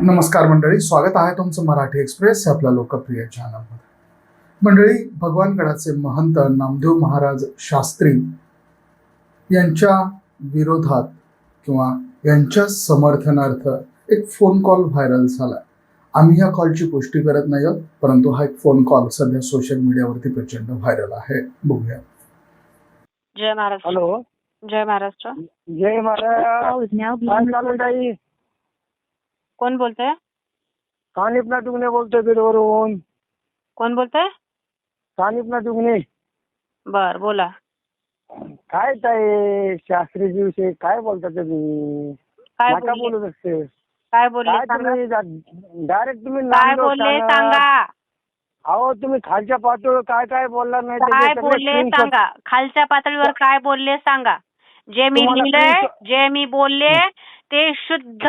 नमस्कार मंडळी स्वागत आहे तुमचं मराठी एक्सप्रेस या आपल्या लोकप्रिय चॅनलमध्ये मंडळी भगवानगडाचे महंत नामदेव महाराज शास्त्री यांच्या विरोधात किंवा यांच्या समर्थनार्थ एक फोन कॉल व्हायरल झाला. आम्ही या कॉलची पुष्टी करत नाही आहोत परंतु हा एक फोन कॉल सध्या सोशल मीडियावरती प्रचंड व्हायरल आहे. बघूया. जय महाराष्ट्र. हॅलो जय महाराष्ट्र. जय महाराज. कोण बोलतंय? कानिपना दुगणे बोलतोय बीडवरून. कोण बोलतंय? कानिपना दुगणे बर बोला. काय ताई शास्त्रीजी विषयी काय बोलता तुम्ही? काय नका बोलले? बोलत असते काय बोलले? काय सांगा. तुम्ही डायरेक्ट तुम्ही काय नामदेव बोलले? सांगा. सांगा. अहो तुम्ही खालच्या पातळीवर काय काय बोलला नाही काय सगळे बोलले? screenshot- सांगा. खालच्या पातळीवर काय बोलले? सांगा. जे मी तुम्हाला लिहिलंय screenshot- जे मी बोलले ते शुद्ध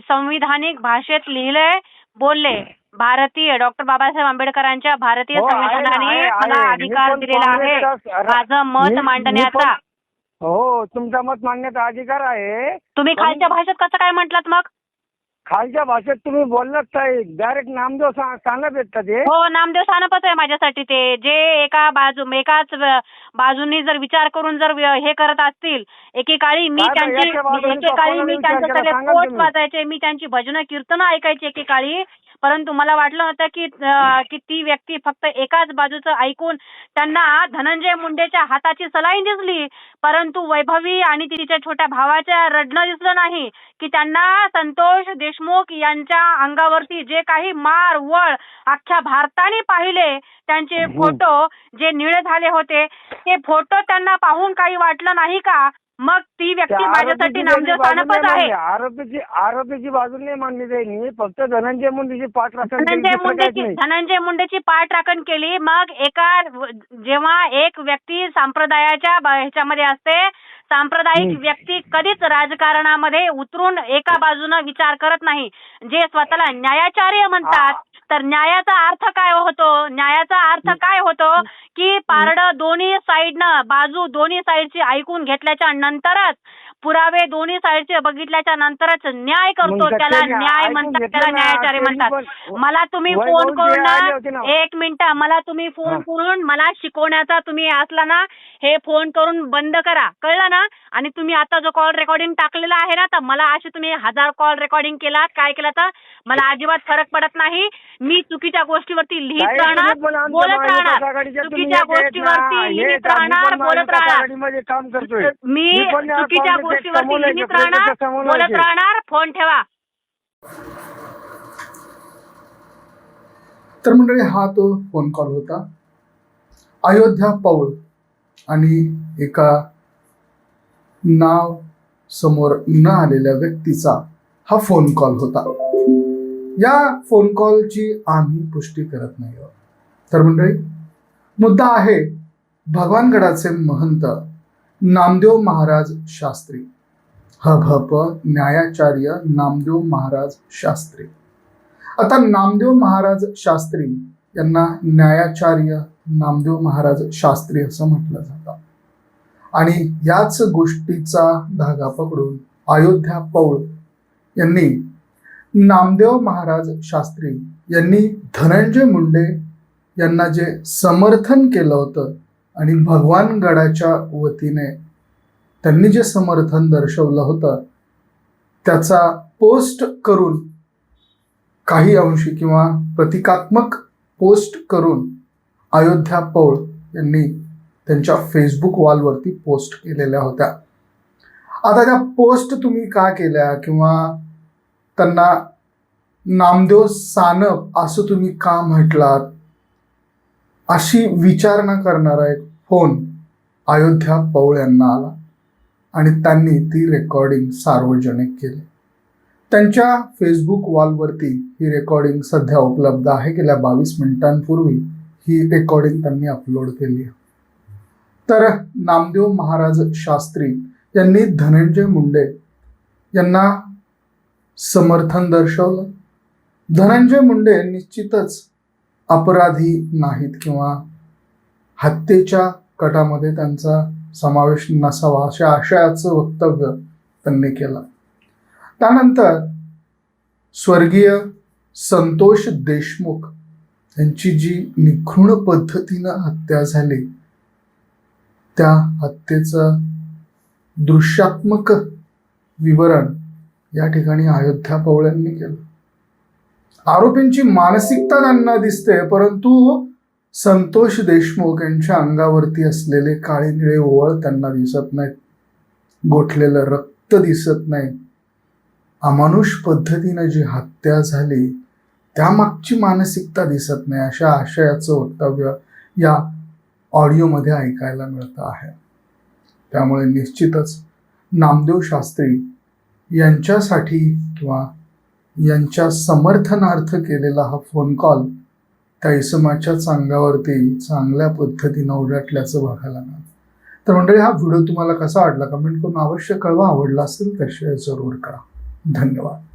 संविधानिक भाषेत लिहिलंय बोलले. भारतीय डॉक्टर बाबासाहेब आंबेडकरांच्या भारतीय हो, आहे संविधानाने आहे, मला आहे. मी अधिकार पण दिलेला आहे. काँग्रेसचा- माझं मत मी- मी मांडण्याचा पण- हो तुमचा मत मांडण्याचा अधिकार आहे. तुम्ही खालच्या भाषेत कसं काय म्हटलात मग? खालच्या भाषेत तुम्ही बोललात ताई. डायरेक्ट नामदेव सा- सांगत आहेत का ते? हो नामदेव सानपच आहे माझ्यासाठी ते. जे एका बाजू एकाच व- बाजूनी जर विचार करून जर हे करत असतील एकेकाळी मी काय त्यांची एका बाजूने एकेकाळी मी विचार त्यांचे केला? सगळे सांगा पोस्ट तुम्ही. वाचायचे मी त्यांची भजनं कीर्तनं ऐकायची एकेकाळी. परंतु मला वाटलं होतं की की ती व्यक्ती फक्त एकाच बाजूचं ऐकून त्यांना धनंजय मुंडेच्या हाताची सलाईन दिसली परंतु वैभवी आणि तिच्या छोट्या भावाच्या रडणं दिसलं नाही की त्यांना संतोष देशमुख यांच्या अंगावरती जे काही मार वळ अख्ख्या भारताने पाहिले त्यांचे हम्म. फोटो जे निळे झाले होते ते फोटो त्यांना पाहून काही वाटलं नाही का मग ती व्यक्ती माझ्यासाठी नामदेव आहे. आरोपीची आरोपीची बाजू नाही मांडली त्यांनी फक्त धनंजय मुंडेची पाठ राखण धनंजय मुंडेची. धनंजय मुंडेची पाठराखण केली मग एका जेव्हा एक व्यक्ती संप्रदायाच्या ह्याच्यामध्ये असते सांप्रदायिक. व्यक्ती कधीच राजकारणामध्ये उतरून एका बाजूनं विचार करत नाही जे स्वतःला न्यायाचार्य म्हणतात तर न्यायाचा अर्थ काय होतो? न्यायाचा अर्थ काय होतो की पारडं दोन्ही साईडनं बाजू दोन्ही साईडची ऐकून घेतल्याच्या नंतरच पुरावे दोन्ही साईडचे बघितल्याच्या नंतरच न्याय करतो. त्याला न्याय म्हणतात त्याला न्यायाचार्य म्हणतात. मला तुम्ही फोन करून. एक मिनिट मला तुम्ही फोन. करून मला शिकवण्याचा तुम्ही असला ना हे फोन करून बंद करा. कळलं ना? आणि तुम्ही आता जो कॉल रेकॉर्डिंग टाकलेला आहे ना तर मला असे तुम्ही हजार कॉल रेकॉर्डिंग केला काय केलं तर? मला अजिबात फरक पडत नाही. मी चुकीच्या गोष्टीवरती लिहित राहणार बोलत राहणार. चुकीच्या गोष्टीवरती लिहित राहणार बोलत राहणार. आघाडीमध्ये काम करतोय. मी चुकीच्या गोष्टीवरती लिहित राहणार बोलत. राहणार. फोन ठेवा. तर मंडळी हा तो फोन कॉल होता. अयोध्या पौळ आणि एका नाव समोर न आलेल्या व्यक्तीचा हा फोन कॉल होता. या फोन कॉलची आम्ही पुष्टी करत नाही आहोत. तर मंडळी मुद्दा आहे भगवानगडाचे महंत नामदेव महाराज शास्त्री. ह भ प न्यायाचार्य नामदेव महाराज शास्त्री. आता नामदेव महाराज शास्त्री यांना न्यायाचार्य नामदेव महाराज शास्त्री असं म्हटलं जातं. आणि याच गोष्टीचा धागा पकडून अयोध्या पौळ यांनी नामदेव महाराज शास्त्री यांनी धनंजय मुंडे यांना जे समर्थन केलं होतं आणि भगवानगडाच्या वतीने त्यांनी जे समर्थन दर्शवलं होतं त्याचा पोस्ट करून काही अंशी किंवा प्रतिकात्मक पोस्ट करून अयोध्या पौळ यांनी त्यांच्या फेसबुक वॉलवरती पोस्ट केलेल्या होत्या. आता त्या पोस्ट तुम्ही का केल्या किंवा त्यांना नामदेव सानप असं तुम्ही का म्हटलात? अशी विचारणा करणारा एक फोन अयोध्या पौळ यांना आला आणि त्यांनी ती रेकॉर्डिंग सार्वजनिक केली. त्यांच्या फेसबुक वॉलवरती ही रेकॉर्डिंग सध्या उपलब्ध आहे. गेल्या बावीस मिनिटांपूर्वी ही रेकॉर्डिंग त्यांनी अपलोड केली आहे. तर नामदेव महाराज शास्त्री यांनी धनंजय मुंडे यांना समर्थन दर्शवलं. धनंजय मुंडे निश्चितच अपराधी नाहीत किंवा हत्येच्या कटामध्ये त्यांचा समावेश नसावा अशा आशयाचं वक्तव्य त्यांनी केलं. त्यानंतर स्वर्गीय संतोष देशमुख यांची जी निखृण पद्धतीनं हत्या झाली त्या हत्येचं दृश्यात्मक विवरण या ठिकाणी अयोध्या पवळ्यांनी केलं. आरोपींची मानसिकता त्यांना दिसते परंतु संतोष देशमुख यांच्या अंगावरती असलेले काळे निळे ओवळ त्यांना दिसत नाहीत. गोठलेलं रक्त दिसत नाही. अमानुष पद्धतीनं जी हत्या झाली त्यामागची मानसिकता दिसत नाही अशा आशयाचं वक्तव्य या ऑडिओमध्ये ऐकायला मिळतं आहे. त्यामुळे निश्चितच नामदेव शास्त्री यांच्यासाठी किंवा यांच्या समर्थनार्थ केलेला हा फोन कॉल त्या इसमाच्या अंगावरती चांगल्या पद्धतीनं उलटल्याचं बघायला मिळालं. तर मंडळी हा व्हिडिओ तुम्हाला कसा वाटला? कमेंट करून अवश्य कळवा. आवडला असेल तर शेअर जरूर करा. धन्यवाद.